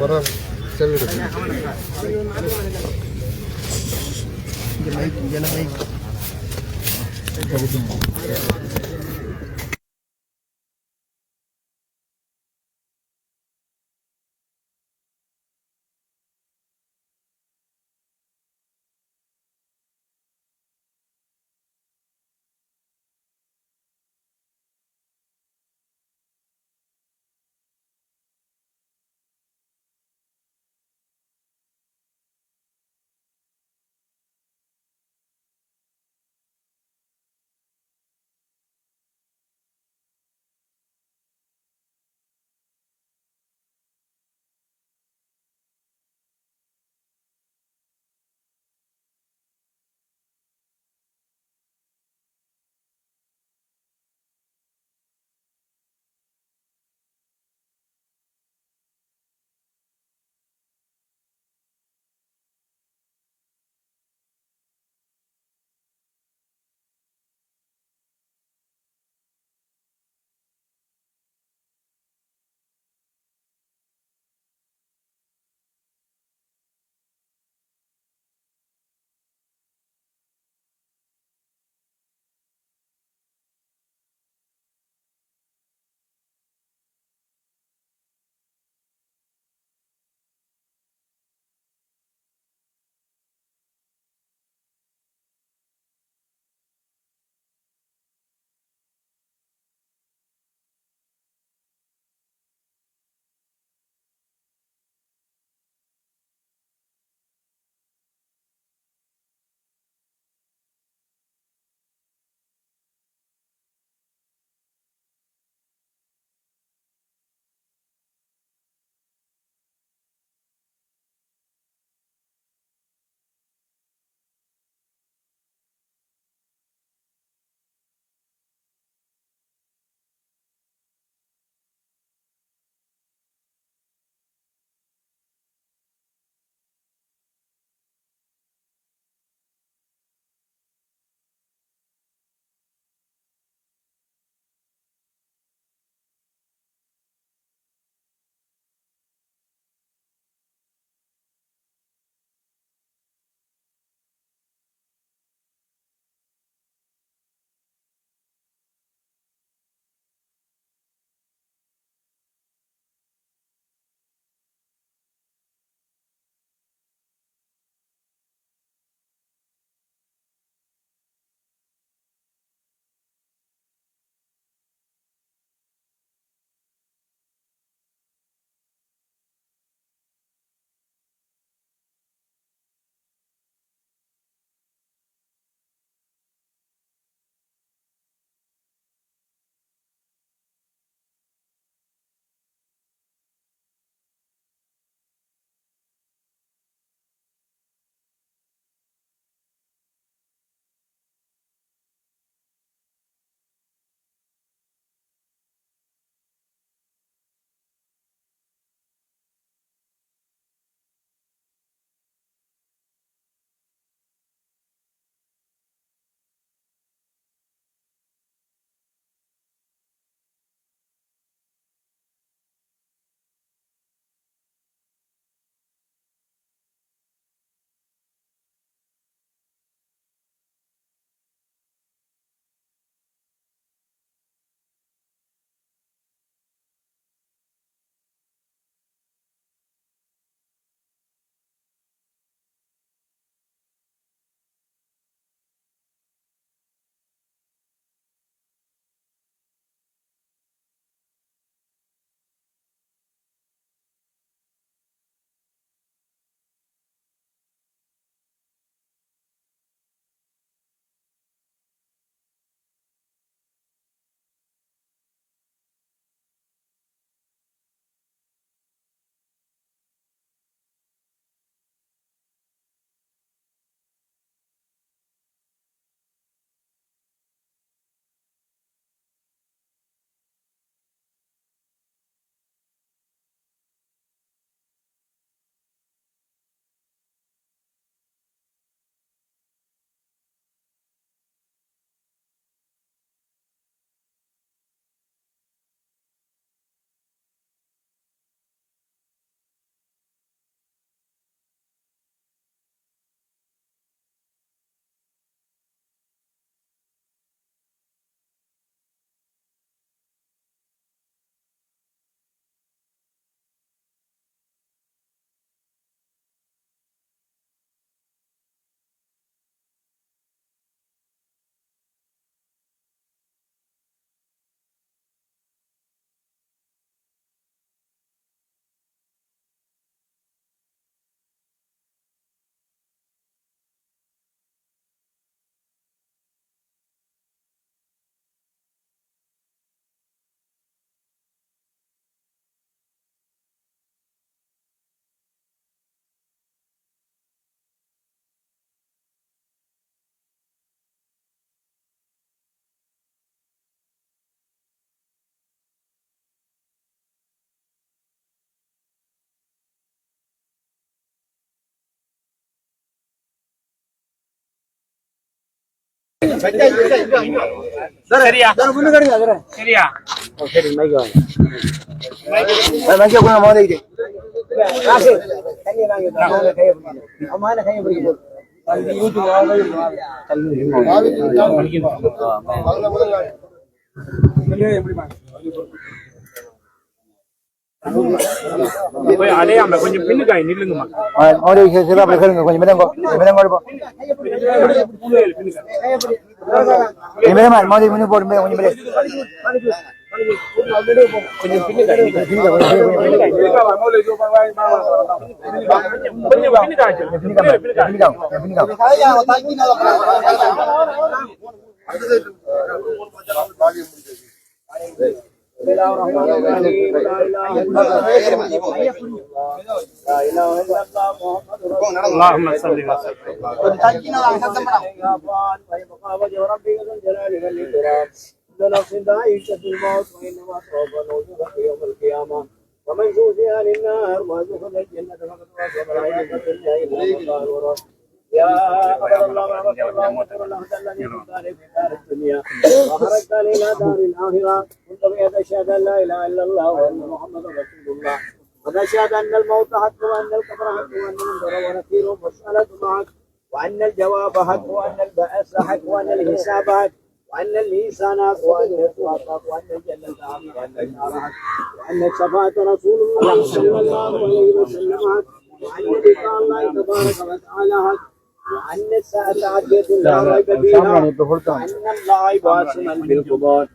மரம் செல்கிறது இங்கே மைக் இங்கே மைக் சரியா? சரியா? போய் அடையாம கொஞ்சம் பின்னுக்காய் நில்லுங்கம்மா. கொஞ்சம் மிதங்கோ மிதங்கோ எடுப்போம் மிதமா மோதி மினு போட்டு கொஞ்சம் மிதம் கொஞ்சம் பின்னுக்காய் بسم الله الرحمن الرحيم لا اله الا الله لا اله الا الله محمد رسول الله اللهم صل وسلم. تجينا يا فان فيبقى وجه ربك ذو الجلال والاكرام نفس ذائقة الموت وانما سوف نوجد يوم القيامة ومن زوزي عن النار وادخل الجنة فقد وجب العياذ بالله الا الله يا أبد الله رحمة الله وتر الأهدى الذي كنت في دار الدنيا وخرجت إلى دار الآخرة كنت بيد اشهد أن لا إله إلا الله وأن محمدا رسول الله. ونشهد أن الموت حق وأن القبر حق وأن المنذر ونكير والسألة معك. وأن الجواب حق وأن البعث حق وأن الحساب حق. وأن اللسان حق وأن الصراط حق وأن الجنة حق وأن النار حق. وأن الشفاعة رسول الله صلى الله عليه وسلم حق. وأن لقاء الله تبارك وتعالى حق. وأن الساعة آتية لا ريب فيها. وأن الله باسما بالقبور.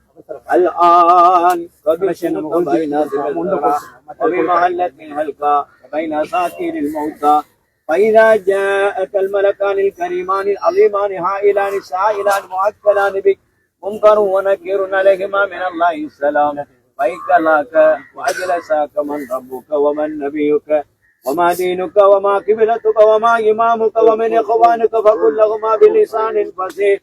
الآن قد شنق بين ذكرى وبمهلة هلقى وبين أساطير الموتى. فإذا جاءك الملكان الكريمان العظيمان هائلان سائلان مؤكلان بك منكر ونكير عليهما من الله السلام. فإكلاك وأجلساك من ربك ومن نبيك وما دينك وما قبلتك وما إمامك ومن إخوانك فقل لهما بلسان فصيح.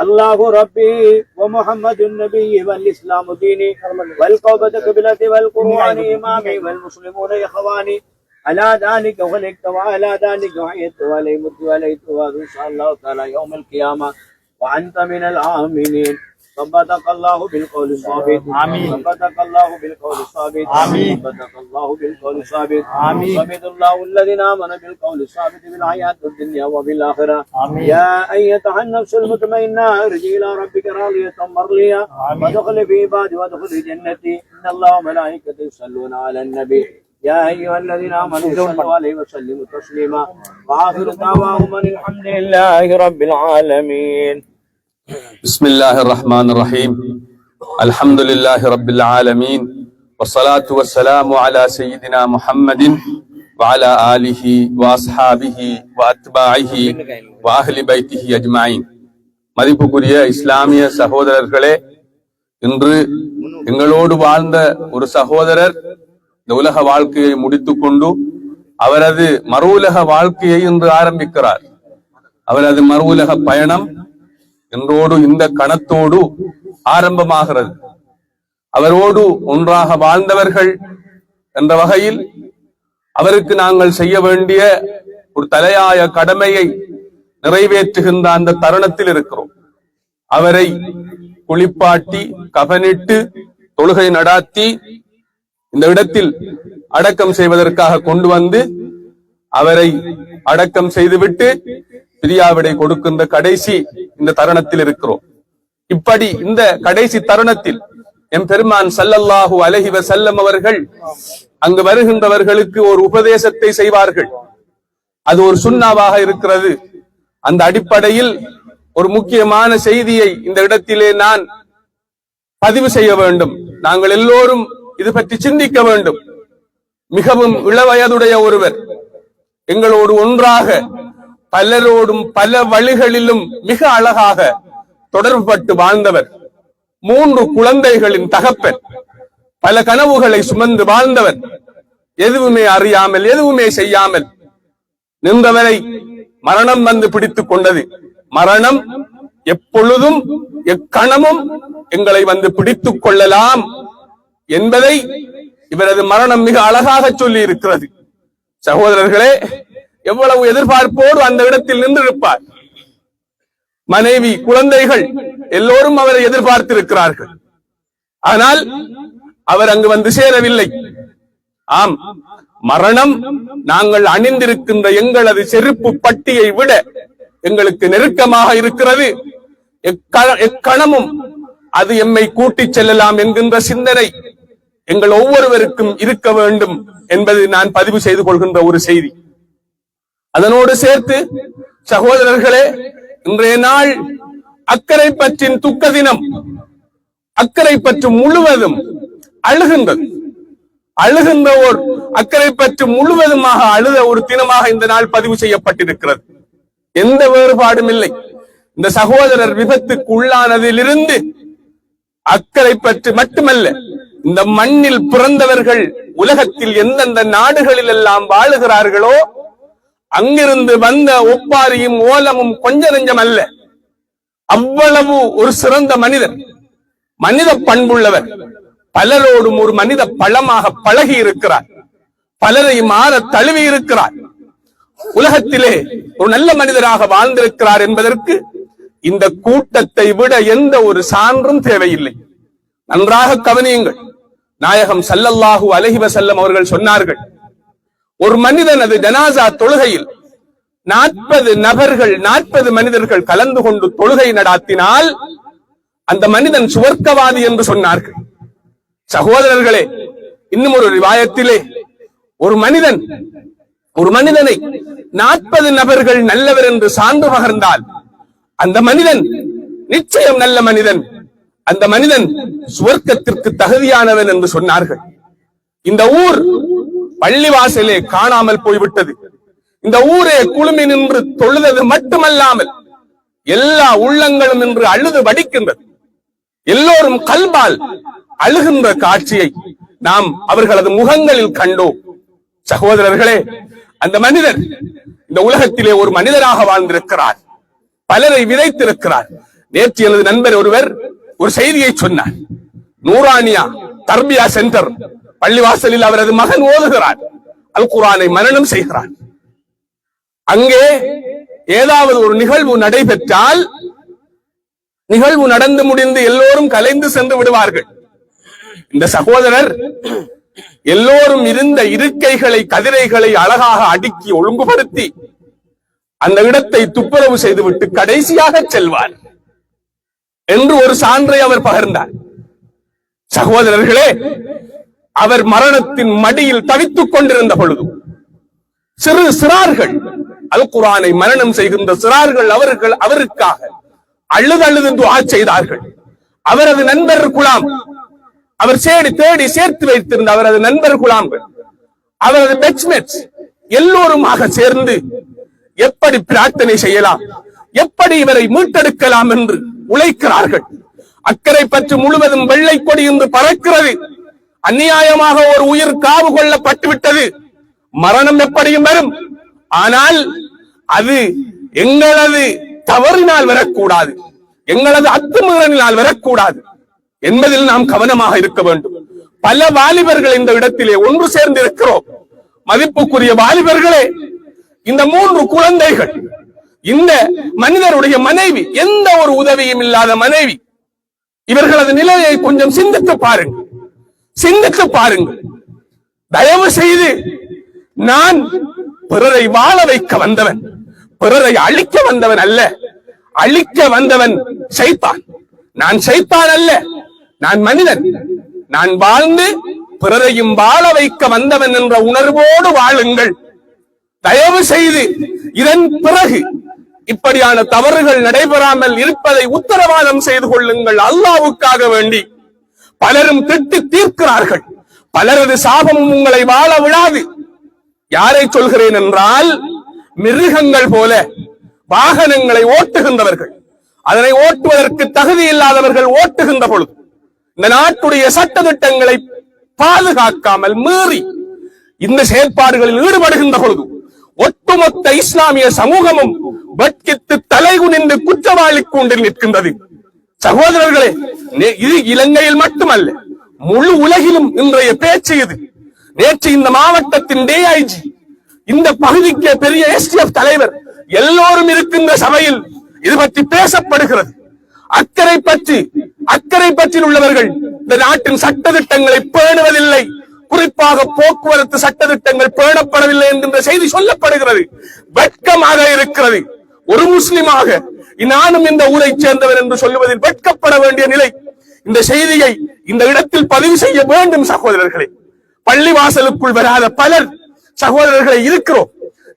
الله ربي ومحمد النبي والإسلام ديني والقوبة قبلتي والقرآن إمامي والمسلمون إخواني على ذلك خلقت وعلى ذلك وحيدت وليمت وليت وإن شاء الله تعالى يوم القيامة وأنت من العاملين ثبتك الله بالقول الثابت آمين. ثبتك الله بالقول الثابت آمين. ثبتك الله بالقول الثابت آمين. ثبت الله الذين آمنوا بالقول الثابت في الحياة الدنيا وفي الآخرة آمين. يا أيتها النفس المطمئنة ارجعي إلى ربك راضية مرضية. وادخلي في عبادي وادخلي جنتي إن الله وملائكته يصلون على النبي يا أيها الذين آمنوا صلوا عليه وسلموا تسليما وآخر دعواهم أن الحمد لله رب العالمين بسم الله الرحمن الرحيم الحمد لله رب العالمين والصلاة والسلام على سيدنا محمد وعلى آله وأصحابه وأتباعه وأهل بيته أجمعين மதிப்புக்குரிய இஸ்லாமிய சகோதரர்களே இன்று எங்களோடு வாழ்ந்த ஒரு சகோதரர் இந்த உலக வாழ்க்கையை முடித்துக்கொண்டு அவரது மறு உலக வாழ்க்கையை இன்று ஆரம்பிக்கிறார் அவரது மறு உலக பயணம் என்றோடு இந்த கணத்தோடு ஆரம்பமாகிறது. அவரோடு ஒன்றாக வாழ்ந்தவர்கள் என்ற வகையில் அவருக்கு நாங்கள் செய்ய வேண்டிய ஒரு தலையாய கடமையை நிறைவேற்றுகின்ற அந்த தருணத்தில் இருக்கிறோம். அவரை குளிப்பாட்டி கபனிட்டு தொழுகை நடாத்தி இந்த இடத்தில் அடக்கம் செய்வதற்காக கொண்டு வந்து அவரை அடக்கம் செய்துவிட்டு பிரியாவிடை கொடுக்கின்ற கடைசி இந்த தருணத்தில் இருக்கிறோம். இப்படி இந்த கடைசி தருணத்தில் எம் பெருமான் சல்லல்லாஹு அலஹிவ செல்லம் அவர்கள் அங்கு வருகின்றவர்களுக்கு ஒரு உபதேசத்தை செய்வார்கள். அது ஒரு சுண்ணாவாக இருக்கிறது. அந்த அடிப்படையில் ஒரு முக்கியமான செய்தியை இந்த இடத்திலே நான் பதிவு செய்ய வேண்டும். நாங்கள் எல்லோரும் இது பற்றி சிந்திக்க வேண்டும். மிகவும் இளவயதுடைய ஒருவர் எங்களோடு ஒன்றாக பலரோடும் பல வழிகளிலும் மிக அழகாக தொடர்புபட்டு வாழ்ந்தவர். மூன்று குழந்தைகளின் தகப்பன். பல கனவுகளை சுமந்து வாழ்ந்தவர். எதுவுமே அறியாமல் எதுவுமே செய்யாமல் நின்றவரை மரணம் வந்து பிடித்துக் கொண்டது. மரணம் எப்பொழுதும் எக்கணமும் எங்களை வந்து பிடித்துக் கொள்ளலாம் என்பதை இவரது மரணம் மிக அழகாக சொல்லி இருக்கிறது சகோதரர்களே எவ்வளவு எதிர்பார்ப்போடு அந்த இடத்தில் நின்றிருப்பார்? மனைவி குழந்தைகள் எல்லோரும் அவரை எதிர்பார்த்திருக்கிறார்கள். ஆனால் அவர் அங்கு வந்து சேரவில்லை. ஆம் மரணம் நாங்கள் அணிந்திருக்கின்ற எங்களது செருப்பு பட்டியை விட எங்களுக்கு நெருக்கமாக இருக்கிறது. எக்கணமும் அது எம்மை கூட்டிச் செல்லலாம் என்கின்ற சிந்தனை எங்கள் ஒவ்வொருவருக்கும் இருக்க வேண்டும் என்பது நான் பதிவு செய்து கொள்கின்ற ஒரு செய்தி. அதனோடு சேர்த்து சகோதரர்களே இன்றைய நாள் அக்கறை பற்றின் துக்க தினம் அக்கறை பற்று முழுவதும் அழுகின்றது அழுகின்ற ஓர் அக்கறை பற்று முழுவதுமாக அழுத ஒரு தினமாக இந்த நாள் பதிவு செய்யப்பட்டிருக்கிறது. எந்த வேறுபாடும் இல்லை. இந்த சகோதரர் விபத்துக்கு உள்ளானதிலிருந்து அக்கறை பற்றி மட்டுமல்ல இந்த மண்ணில் பிறந்தவர்கள் உலகத்தில் எந்தெந்த நாடுகளில் எல்லாம் வாழுகிறார்களோ அங்கிருந்து வந்த ஒப்பாரியும் ஓலமும் கொஞ்ச நெஞ்சம் அல்ல. அவ்வளவு ஒரு சிறந்த மனிதர். மனித பண்புள்ளவர். பலரோடும் ஒரு மனித பழமாக பழகி இருக்கிறார். பலரை மாற தழுவி இருக்கிறார். உலகத்திலே ஒரு நல்ல மனிதராக வாழ்ந்திருக்கிறார் என்பதற்கு இந்த கூட்டத்தை விட எந்த ஒரு சான்றும் தேவையில்லை. நன்றாக கவனியுங்கள். நாயகம் ஸல்லல்லாஹு அலஹிவசல்லம் அவர்கள் சொன்னார்கள். ஒரு மனிதனது ஜனாசா தொழுகையில் நாற்பது நபர்கள் நாற்பது மனிதர்கள் கலந்து கொண்டு தொழுகை நடாத்தினால் அந்த மனிதன் சுவர்க்கவாதி என்று சொன்னார்கள். சகோதரர்களே இன்னும் ஒரு ரிவாயத்திலே ஒரு மனிதன் ஒரு மனிதனை நாற்பது நபர்கள் நல்லவர் என்று சான்று பகர்ந்தால் அந்த மனிதன் நிச்சயம் நல்ல மனிதன் அந்த மனிதன் சுவர்க்கத்திற்கு தகுதியானவன் என்று சொன்னார்கள். இந்த ஊர் பள்ளிவாசலே காணாமல் போய்விட்டது. இந்த ஊரே குழுமி நின்று தொழுதது மட்டுமல்லாமல் எல்லா உள்ளங்களும் நின்று அழுது வடிக்கின்றது. எல்லோரும் கல்பால் அழுகின்ற காட்சியை நாம் அவர்களது முகங்களில் கண்டோம். சகோதரர்களே அந்த மனிதர் இந்த உலகத்திலே ஒரு மனிதராக வாழ்ந்திருக்கிறார். பலரை விதைத்திருக்கிறார். நேற்று எனது நண்பர் ஒருவர் ஒரு செய்தியை சொன்னார். நூரானியா தர்பியா சென்டர் பள்ளிவாசலில் அவரது மகன் ஓதுகிறார். அல் குரானை மரணம் செய்கிறார். அங்கே ஏதாவது ஒரு நிகழ்வு நடைபெற்றால் நிகழ்வு நடந்து முடிந்து எல்லோரும் கலைந்து சென்று விடுவார்கள். இந்த சகோதரர் எல்லோரும் இருந்த இருக்கைகளை கதிரைகளை அழகாக அடுக்கி ஒழுங்குபடுத்தி அந்த இடத்தை துப்புரவு செய்துவிட்டு கடைசியாக செல்வார் என்று ஒரு சான்றை அவர் பகிர்ந்தார். சகோதரர்களே அவர் மரணத்தின் மடியில் தவித்துக் கொண்டிருந்த பொழுது சிறு சிறார்கள் அல் குரானை மரணம் செய்கின்ற சிறார்கள் அவர்கள் அவருக்காக அழுது அழுது துஆ செய்தார்கள். அவரது நண்பர் குலாம் அவர் சேடி தேடி சேர்த்து வைத்திருந்த அவரது நண்பர் குலாம்கள் அவரது பெட்ச்மேட்ஸ் எல்லோருமாக சேர்ந்து எப்படி பிரார்த்தனை செய்யலாம் எப்படி இவரை மீட்டெடுக்கலாம் என்று உழைக்கிறார்கள். அக்கறை பற்றி முழுவதும் வெள்ளை கொடி என்று பறக்கிறது. அந்நியாயமாக ஒரு உயிர் காவு கொள்ளப்பட்டு விட்டது மரணம் எப்படியும் வரும். ஆனால் அது எங்களது தவறினால் வரக்கூடாது. எங்களது அத்துமீறலினால் வரக்கூடாது என்பதில் நாம் கவனமாக இருக்க வேண்டும். பல வாலிபர்கள் இந்த இடத்திலே ஒன்று சேர்ந்து இருக்கிறோம் மதிப்புக்குரிய வாலிபர்களே இந்த மூன்று குழந்தைகள் இந்த மனிதருடைய மனைவி எந்த ஒரு உதவியும் இல்லாத மனைவி இவர்களது நிலையை கொஞ்சம் சிந்தித்து பாருங்கள். சிந்தித்து பாருங்கள். தயவு செய்து நான் பிறரை வாழ வைக்க வந்தவன் பிறரை அழிக்க வந்தவன் அல்ல. அழிக்க வந்தவன் சைத்தான். நான் சைத்தான் அல்ல நான் மனிதன். நான் வாழ்ந்து பிறரையும் வாழ வைக்க வந்தவன் என்ற உணர்வோடு வாழுங்கள். தயவு செய்து இதன் பிறகு இப்படியான தவறுகள் நடைபெறாமல் இருப்பதை உத்தரவாதம் செய்து கொள்ளுங்கள். அல்லாவுக்காக வேண்டி. பலரும் திட்டு தீர்க்கிறார்கள். பலரது சாபமும் உங்களை வாழ விடாது யாரை சொல்கிறேன் என்றால் மிருகங்கள் போல வாகனங்களை ஓட்டுகின்றவர்கள். அதனை ஓட்டுவதற்கு தகுதி இல்லாதவர்கள் ஓட்டுகின்ற பொழுது இந்த நாட்டுடைய சட்ட திட்டங்களை பாதுகாக்காமல் மீறி இந்த செயற்பாடுகளில் ஈடுபடுகின்ற பொழுது ஒட்டுமொத்த இஸ்லாமிய சமூகமும் வெட்கித்து தலைகுனிந்து குற்றவாளி கொண்டில் நிற்கின்றது. சகோதரர்களே இது இலங்கையில் மட்டுமல்ல முழு உலகிலும் இன்றைய பேச்சு இது. நேற்று இந்த மாவட்டத்தின் டிஐஜி இந்த பகுதிக்கு பெரிய எஸ்டிஎஃப் தலைவர் எல்லோரும் இருக்கின்ற சபையில் இது பற்றி பேசப்படுகிறது. அக்கறை பற்றி அக்கறை பற்றி உள்ளவர்கள் இந்த நாட்டின் சட்டதிட்டங்களை பேணுவதில்லை. குறிப்பாக போக்குவரத்து சட்டதிட்டங்கள் பேணப்படவில்லை என்கின்ற செய்தி சொல்லப்படுகிறது. வெட்கமாக இருக்கிறது. ஒரு முஸ்லிமாக நானும் இந்த ஊரை சேர்ந்தவர் என்று சொல்லுவதில் வெட்கப்பட வேண்டிய நிலை. இந்த செய்தியை இந்த இடத்தில் பதிவு செய்ய வேண்டும் சகோதரர்களே. பள்ளிவாசலுக்குள் வராத பலர் சகோதரர்களை இருக்கிறோம்.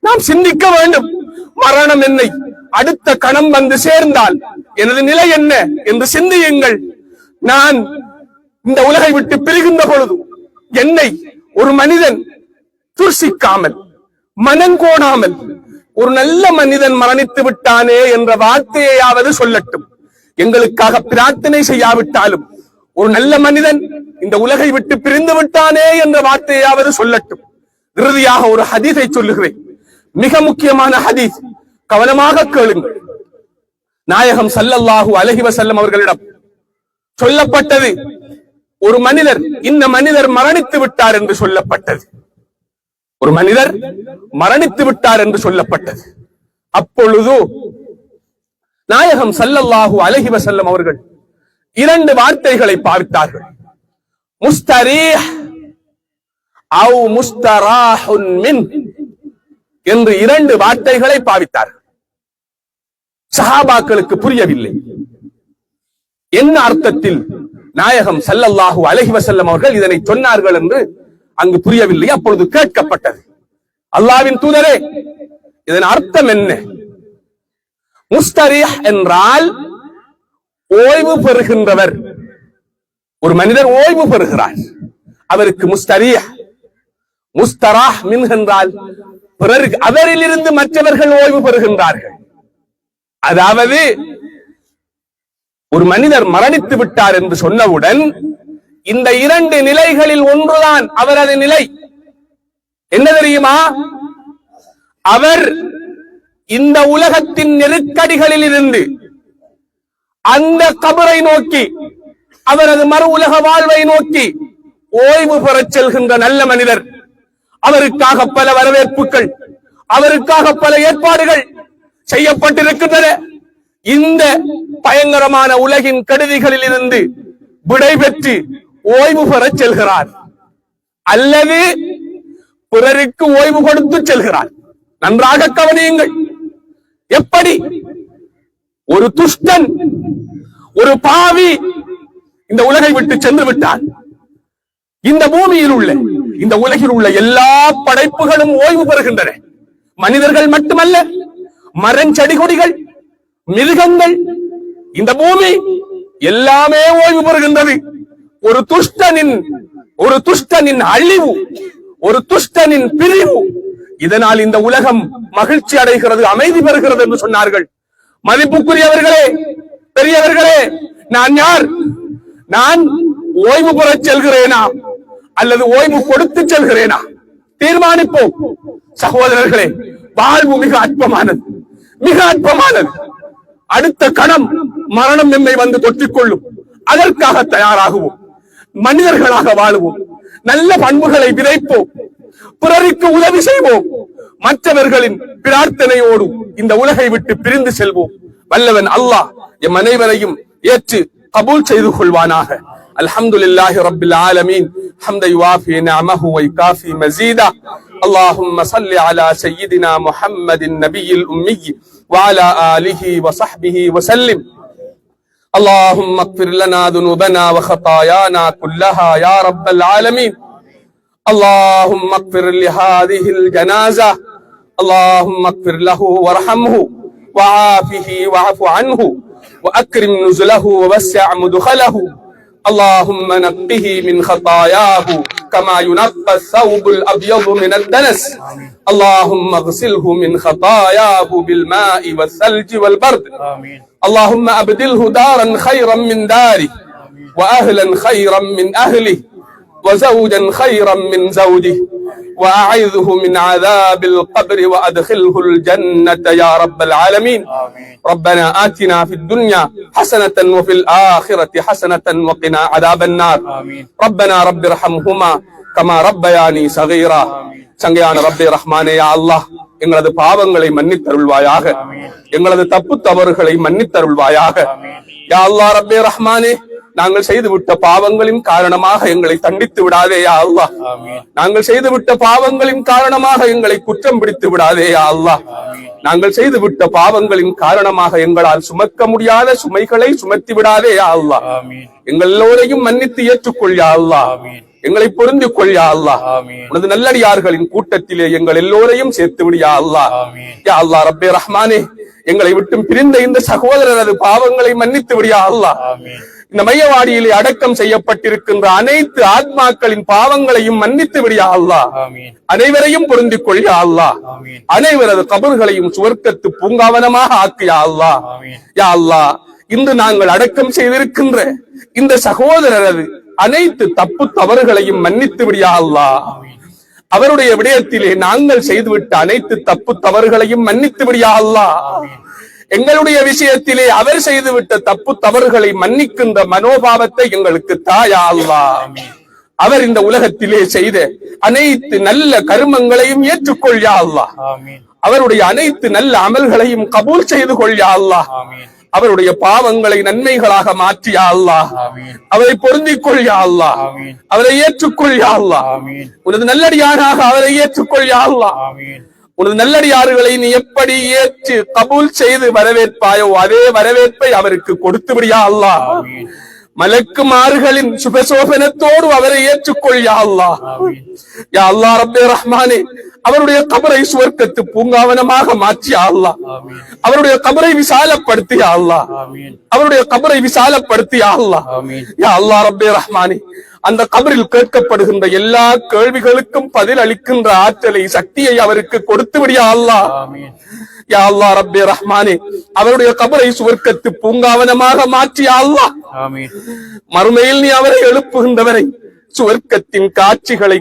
நாம் சிந்திக்க வேண்டும். மரணம் என்னை அடுத்த கணம் வந்து சேர்ந்தால் எனது நிலை என்ன என்று சிந்தியுங்கள். நான் இந்த உலகை விட்டு பிரிகின்ற பொழுது என்னை ஒரு மனிதன் துர்சிக்காமல் மனங்கோணாமல் ஒரு நல்ல மனிதன் மரணித்து விட்டானே என்ற வார்த்தையாவது சொல்லட்டும். எங்களுக்காக பிரார்த்தனை செய்யாவிட்டாலும் ஒரு நல்ல மனிதன் இந்த உலகை விட்டு பிரிந்து விட்டானே என்ற வார்த்தையாவது சொல்லட்டும். இறுதியாக ஒரு ஹதீஸை சொல்லுகிறேன். மிக முக்கியமான ஹதீஸ். கவனமாக கேளுங்கள். நாயகம் சல்லல்லாஹு அலஹி வசல்லம் அவர்களிடம் சொல்லப்பட்டது ஒரு மனிதர் இந்த மனிதர் மரணித்து விட்டார் என்று சொல்லப்பட்டது. ஒரு மனிதர் மரணித்து விட்டார் என்று சொல்லப்பட்டது. அப்பொழுது நாயகம் சல்லல்லாஹு அலஹி வசல்லம் அவர்கள் இரண்டு வார்த்தைகளை பார்த்தார்கள். முஸ்தரீஹ் அவு முஸ்தராஹுன் மின் என்று இரண்டு வார்த்தைகளை பாவித்தார்கள். சஹாபாக்களுக்கு புரியவில்லை. என்ன அர்த்தத்தில் நாயகம் சல்லல்லாஹு அலஹி வசல்லம் அவர்கள் இதனை சொன்னார்கள் என்று அங்கு புரியவில்லை. அப்பொழுது கேட்கப்பட்டது. அல்லாவின் தூதரே இதன் அர்த்தம் என்ன? முஸ்தரிஹ் என்றால் ஓய்வு பெறுகின்றவர். ஒரு மனிதர் ஓய்வு பெறுகிறார். அவருக்கு முஸ்தரிஹ் முஸ்தராஹ் மின் என்றால் பிறருக்கு அவரிலிருந்து மற்றவர்கள் ஓய்வு பெறுகின்றார்கள். அதாவது ஒரு மனிதர் மரணித்து விட்டார் என்று சொன்னவுடன் இந்த இரண்டு நிலைகளில் ஒன்றுதான் அவரது நிலை. என்ன தெரியுமா? அவர் இந்த உலகத்தின் நெருக்கடிகளில் இருந்து அந்த கபரை நோக்கி அவரது மறு உலக வாழ்வை நோக்கி ஓய்வு பெறச் செல்கின்ற நல்ல மனிதர். அவருக்காக பல வரவேற்புகள் அவருக்காக பல ஏற்பாடுகள் செய்யப்பட்டிருக்கின்றன. இந்த பயங்கரமான உலகின் கெடுதிகளில் இருந்து விடைபெற்று ஓய்வு பெறச் செல்கிறார் அல்லது பிறருக்கு ஓய்வு கொடுத்து செல்கிறார் நன்றாக கவனியுங்கள். எப்படி? ஒரு துஷ்டன் ஒரு பாவி இந்த உலகை விட்டு சென்று விட்டான். இந்த பூமியில் உள்ள இந்த உலகில் உள்ள எல்லா படைப்புகளும் ஓய்வு பெறுகின்றன. மனிதர்கள் மட்டுமல்ல மரஞ்செடி கொடிகள் மிருகங்கள் இந்த பூமி எல்லாமே ஓய்வு பெறுகின்றது. ஒரு துஷ்டனின் ஒரு துஷ்டனின் அழிவு ஒரு துஷ்டனின் பிரிவு. இதனால் இந்த உலகம் மகிழ்ச்சி அடைகிறது அமைதி பெறுகிறது என்று சொன்னார்கள். மதிப்புக்குரியவர்களே பெரியவர்களே நான் யார்? நான் ஓய்வு பெற செல்கிறேனா? அல்லது ஓய்வு கொடுத்து செல்கிறேனா? தீர்மானிப்போம். சகோதரர்களே வாழ்வு மிக அற்பமானது. மிக அற்பமானது. அடுத்த கணம் மரணம் நம்மை வந்து தொற்றிக்கொள்ளும். அதற்காக தயாராகுவோம். மனிதர்களாக வாழுவோம் நல்ல பண்புகளை விதைப்போம் பிறருக்கு உதவி செய்வோம் மற்றவர்களின் பிரார்த்தனையோடு இந்த உலகை விட்டு பிரிந்து செல்வோம் வல்லவன் அல்லாஹ் எம் அனைவரையும் ஏற்று கபூல் செய்து கொள்வானாக الحمد لله رب العالمين حمد يوافي نعمه ويكافي مزيدا اللهم صل على سيدنا محمد النبي الأمي وعلى آله وصحبه وسلم اللهم اغفر لنا ذنوبنا وخطايانا كلها يا رب العالمين. اللهم اغفر لهذه الجنازة. اللهم اغفر له وارحمه وعافه واعف عنه وأكرم نزله ووسع مدخله. اللهم نقه من خطاياه كما ينقى الثوب الأبيض من الدنس. اللهم اغسله من خطاياه بالماء والثلج والبرد. اللهم أبدله دارا خيرا من داره وأهلا خيرا من أهله وزوجا خيرا من زوجه وأعيذه من عذاب القبر وأدخله الجنة يا رب العالمين. ربنا آتنا في الدنيا حسنة وفي الآخرة حسنة وقنا عذاب النار. ربنا رب ارحمهما كما ربياني صغيرا. سنگيان رب رحمن يا الله. எங்களது பாவங்களை மன்னித்தருள்வாயாக. எங்களது தப்பு தவறுகளை மன்னித்தருள்வாயாக. யா அல்லாஹ் ரப்பே ரஹ்மானே நாங்கள் செய்துவிட்ட பாவங்களின் காரணமாக எங்களை தண்டித்து விடாதே யா அல்லாஹ். நாங்கள் செய்துவிட்ட பாவங்களின் காரணமாக எங்களை குற்றம் பிடித்து விடாதே யா அல்லாஹ். நாங்கள் செய்துவிட்ட பாவங்களின் காரணமாக எங்களால் சுமக்க முடியாத சுமைகளை சுமத்தி விடாதே யா அல்லாஹ். எங்கள் எல்லோரையும் மன்னித்து ஏற்றுக்கொள் யா அல்லாஹ். எங்களை பொருந்திக் கொள் யா அல்லாஹ். உனது நல்லடியார்களின் கூட்டத்திலே எங்கள் எல்லோரையும் சேர்த்து விடு யா அல்லாஹ். யா அல்லாஹ் ரப்பே ரஹ்மானே எங்களை விட்டும் பிரிந்த இந்த சகோதரரது பாவங்களை மன்னித்து விடு யா அல்லாஹ். இந்த மையவாடியிலே அடக்கம் செய்யப்பட்டிருக்கின்ற அனைத்து ஆத்மாக்களின் பாவங்களையும் மன்னித்து விடு யா அல்லாஹ். அனைவரையும் பொருந்திக் கொள் யா அல்லாஹ். அனைவரது கபர்களையும் சுவர்க்கத்து பூங்காவனமாக ஆக்கு யா அல்லாஹ். யா அல்லாஹ் இன்று நாங்கள் அடக்கம் செய்திருக்கின்ற இந்த சகோதரரது அனைத்து தப்பு தவறுகளையும் மன்னித்து விடு யா அல்லாஹ். அவருடைய விடயத்திலே நாங்கள் செய்துவிட்ட அனைத்து தப்பு தவறுகளையும் மன்னித்து விடு யா அல்லாஹ். எங்களுடைய விஷயத்திலே அவர் செய்துவிட்ட தப்பு தவறுகளை மன்னிக்கின்ற மனோபாவத்தை எங்களுக்கு தாயா அல்லாஹ். அவர் இந்த உலகத்திலே செய்த அனைத்து நல்ல கருமங்களையும் ஏற்றுக்கொள் யா அல்லாஹ். அவருடைய அனைத்து நல்ல அமல்களையும் கபூல் செய்து கொள் யா அல்லாஹ். அவருடைய பாவங்களை நன்மைகளாக மாற்றியா அல்லாஹ். அவரை பொருந்திக் கொள் யா அல்லாஹ். அவரை ஏற்றுக்கொள் யா அல்லாஹ். உனது நல்லடியாராக அவரை ஏற்றுக்கொள் யா அல்லாஹ். உனது நல்லடியாறுகளை நீ எப்படி ஏற்று கபூல் செய்து வரவேற்பாயோ அதே வரவேற்பை அவருக்கு கொடுத்து விடியா அல்லாஹ். மலக்குமார்களின் சுபசோபனத்தோடு அவரை ஏற்றுக்கொள் யா அல்லாஹ் யா அல்லாஹ் ரப்பே ரஹ்மானே அவருடைய கபரை சுவர்க்கத்து பூங்காவனமாக மாற்றியா அல்லாஹ் அவருடைய கபரை விசாலப்படுத்தியா அல்லாஹ் அவருடைய கபரை விசாலப்படுத்தியா அல்லாஹ் யா அல்லாஹ் ரப்பே ரஹ்மானே அந்த கபரில் கேட்கப்படுகின்ற எல்லா கேள்விகளுக்கும் பதில் அளிக்கின்ற ஆற்றலை சக்தியை அவருக்கு கொடுத்து விடியா யா அல்லாஹ். ரப்பே ரஹ்மானே. அவருடைய கபரை சுவர்க்கத்து பூங்காவனமாக மாற்றியா அல்லாஹ். மறுமையில் நீ அவரை எழுப்புகின்றவரை சுவர்க்கத்தின் காட்சிகளை